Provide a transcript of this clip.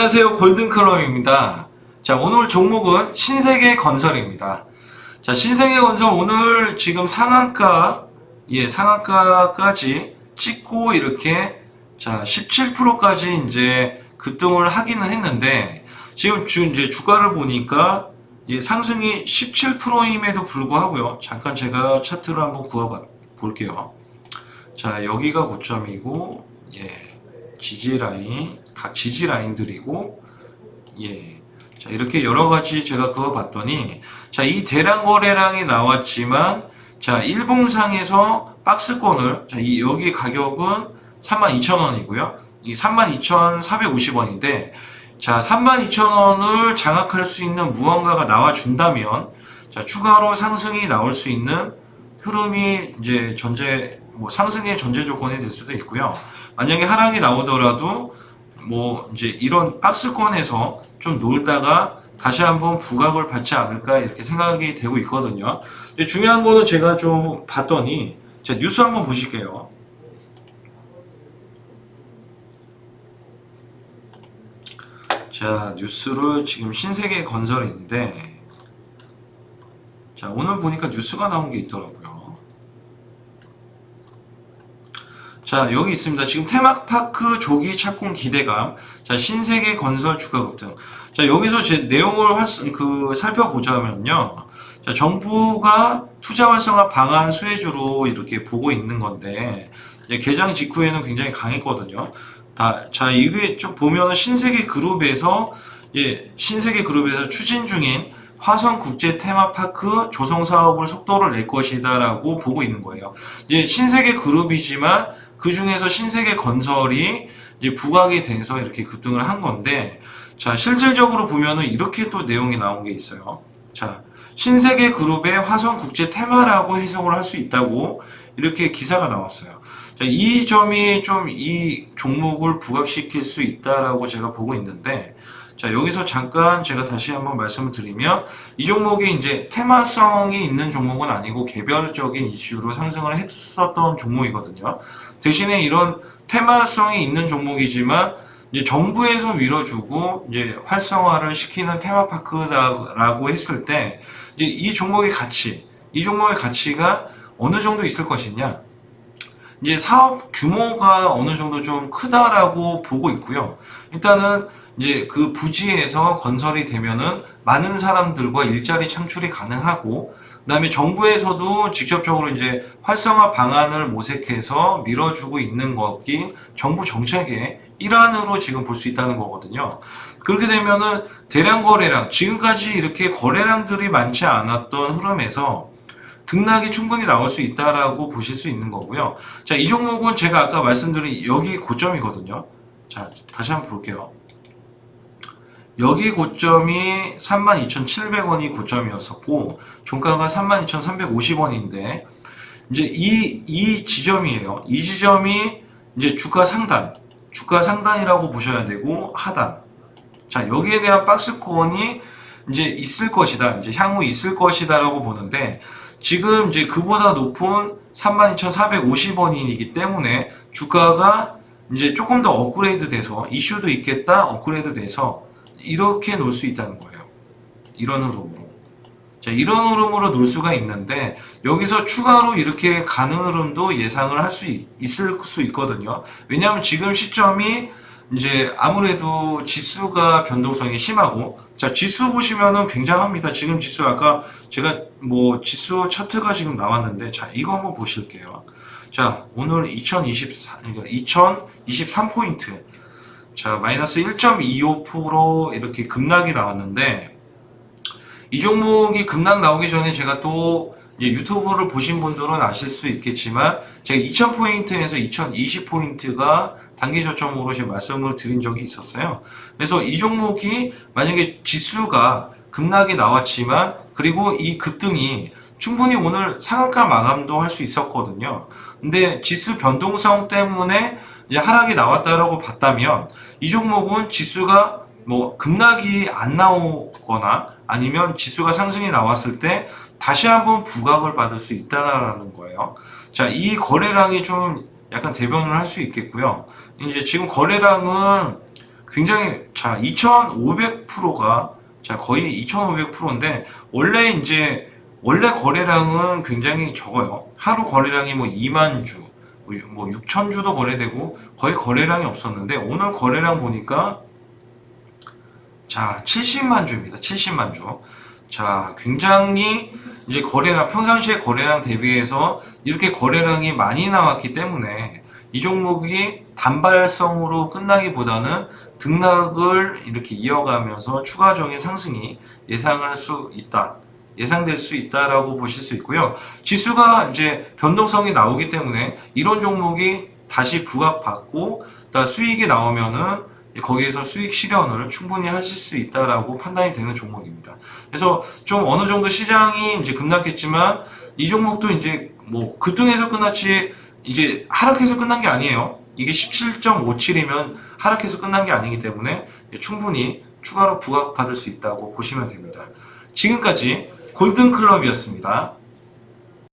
안녕하세요. 골든클럽입니다. 자 오늘 종목은 신세계 건설입니다. 자 신세계 건설 오늘 지금 상한가 예 상한가까지 찍고 이렇게 자 17%까지 이제 급등을 하기는 했는데 지금 주 이제 주가를 보니까 예 상승이 17%임에도 불구하고요. 잠깐 제가 차트를 한번 구워 볼게요. 자 여기가 고점이고 예 지지 라인, 각 지지 라인들이고, 예. 자, 이렇게 여러 가지 제가 그거 봤더니, 자, 이 대량 거래량이 나왔지만, 자, 일봉상에서 박스권을, 자, 이, 여기 가격은 32,000원이고요. 이 32,450원인데, 자, 32,000원을 장악할 수 있는 무언가가 나와 준다면, 자, 추가로 상승이 나올 수 있는 흐름이 이제 전제, 뭐 상승의 전제 조건이 될 수도 있고요. 만약에 하락이 나오더라도 뭐 이제 이런 박스권에서 좀 놀다가 다시 한번 부각을 받지 않을까 이렇게 생각이 되고 있거든요. 근데 중요한 거는 제가 좀 봤더니 자 뉴스 한번 보실게요. 자 뉴스를 지금 신세계 건설인데 자 오늘 보니까 뉴스가 나온 게 있더라고요. 자, 여기 있습니다. 지금 테마파크 조기 착공 기대감. 자, 신세계 건설 주가 급 등. 자, 여기서 제 내용을 활, 그, 살펴보자면요. 자, 정부가 투자 활성화 방안 수혜주로 이렇게 보고 있는 건데, 개장 직후에는 굉장히 강했거든요. 다, 자, 이게 좀 보면 신세계 그룹에서, 예, 신세계 그룹에서 추진 중인 화성 국제 테마파크 조성 사업을 속도를 낼 것이다라고 보고 있는 거예요. 이제 신세계 그룹이지만 그 중에서 신세계 건설이 이제 부각이 돼서 이렇게 급등을 한 건데, 자, 실질적으로 보면은 이렇게 또 내용이 나온 게 있어요. 자, 신세계 그룹의 화성 국제 테마라고 해석을 할 수 있다고 이렇게 기사가 나왔어요. 자, 이 점이 좀 이 종목을 부각시킬 수 있다라고 제가 보고 있는데, 자, 여기서 잠깐 제가 다시 한번 말씀을 드리면, 이 종목이 이제 테마성이 있는 종목은 아니고 개별적인 이슈로 상승을 했었던 종목이거든요. 대신에 이런 테마성이 있는 종목이지만, 이제 정부에서 밀어주고, 이제 활성화를 시키는 테마파크라고 했을 때, 이제 이 종목의 가치, 이 종목의 가치가 어느 정도 있을 것이냐. 이제 사업 규모가 어느 정도 좀 크다라고 보고 있고요. 일단은 이제 그 부지에서 건설이 되면은 많은 사람들과 일자리 창출이 가능하고 그다음에 정부에서도 직접적으로 이제 활성화 방안을 모색해서 밀어주고 있는 것이 정부 정책의 일환으로 지금 볼 수 있다는 거거든요. 그렇게 되면은 대량 거래량 지금까지 이렇게 거래량들이 많지 않았던 흐름에서 등락이 충분히 나올 수 있다라고 보실 수 있는 거고요. 자, 이 종목은 제가 아까 말씀드린 여기 고점이거든요. 자, 다시 한번 볼게요. 여기 고점이 32,700원이 고점이었었고 종가가 32,350원인데 이제 이, 이 지점이에요. 이 지점이 이제 주가 상단, 주가 상단이라고 보셔야 되고 하단. 자, 여기에 대한 박스권이 이제 있을 것이다. 이제 향후 있을 것이다라고 보는데 지금 이제 그보다 높은 32,450원이기 때문에 주가가 이제 조금 더 업그레이드 돼서 이슈도 있겠다 업그레이드 돼서 이렇게 놓을 수 있다는 거예요. 이런 흐름으로. 자, 이런 흐름으로 놓을 수가 있는데 여기서 추가로 이렇게 가는 흐름도 예상을 할 수 있을 수 있거든요. 왜냐하면 지금 시점이 이제 아무래도 지수가 변동성이 심하고 자 지수 보시면은 굉장합니다. 지금 지수 아까 제가 뭐 지수 차트가 지금 나왔는데 자 이거 한번 보실게요. 자 오늘 2024 그러니까 2023 포인트 자 마이너스 1.25% 이렇게 급락이 나왔는데 이 종목이 급락 나오기 전에 제가 또 유튜브를 보신 분들은 아실 수 있겠지만 제가 2000포인트에서 2020포인트가 단기 저점으로 지금 말씀을 드린 적이 있었어요. 그래서 이 종목이 만약에 지수가 급락이 나왔지만 그리고 이 급등이 충분히 오늘 상한가 마감도 할 수 있었거든요. 근데 지수 변동성 때문에 이제 하락이 나왔다라고 봤다면 이 종목은 지수가 뭐 급락이 안 나오거나 아니면 지수가 상승이 나왔을 때 다시 한번 부각을 받을 수 있다라는 거예요. 자, 이 거래량이 좀 약간 대변을 할 수 있겠고요. 이제 지금 거래량은 굉장히 자 2,500%가 자 거의 2,500%인데 원래 이제 원래 거래량은 굉장히 적어요. 하루 거래량이 뭐 2만 주, 뭐 6천 주도 거래되고 거의 거래량이 없었는데 오늘 거래량 보니까 자 70만 주입니다. 70만 주. 자 굉장히 이제 거래량 평상시에 거래량 대비해서 이렇게 거래량이 많이 나왔기 때문에 이 종목이 단발성으로 끝나기보다는 등락을 이렇게 이어가면서 추가적인 상승이 예상할 수 있다. 예상될 수 있다라고 보실 수 있고요. 지수가 이제 변동성이 나오기 때문에 이런 종목이 다시 부각받고 다 수익이 나오면은 거기에서 수익 실현을 충분히 하실 수 있다라고 판단이 되는 종목입니다. 그래서 좀 어느 정도 시장이 이제 급락했지만 이 종목도 이제 뭐 급등해서 끝났지 이제 하락해서 끝난 게 아니에요. 이게 17.57이면 하락해서 끝난 게 아니기 때문에 충분히 추가로 부각받을 수 있다고 보시면 됩니다. 지금까지 골든클럽이었습니다.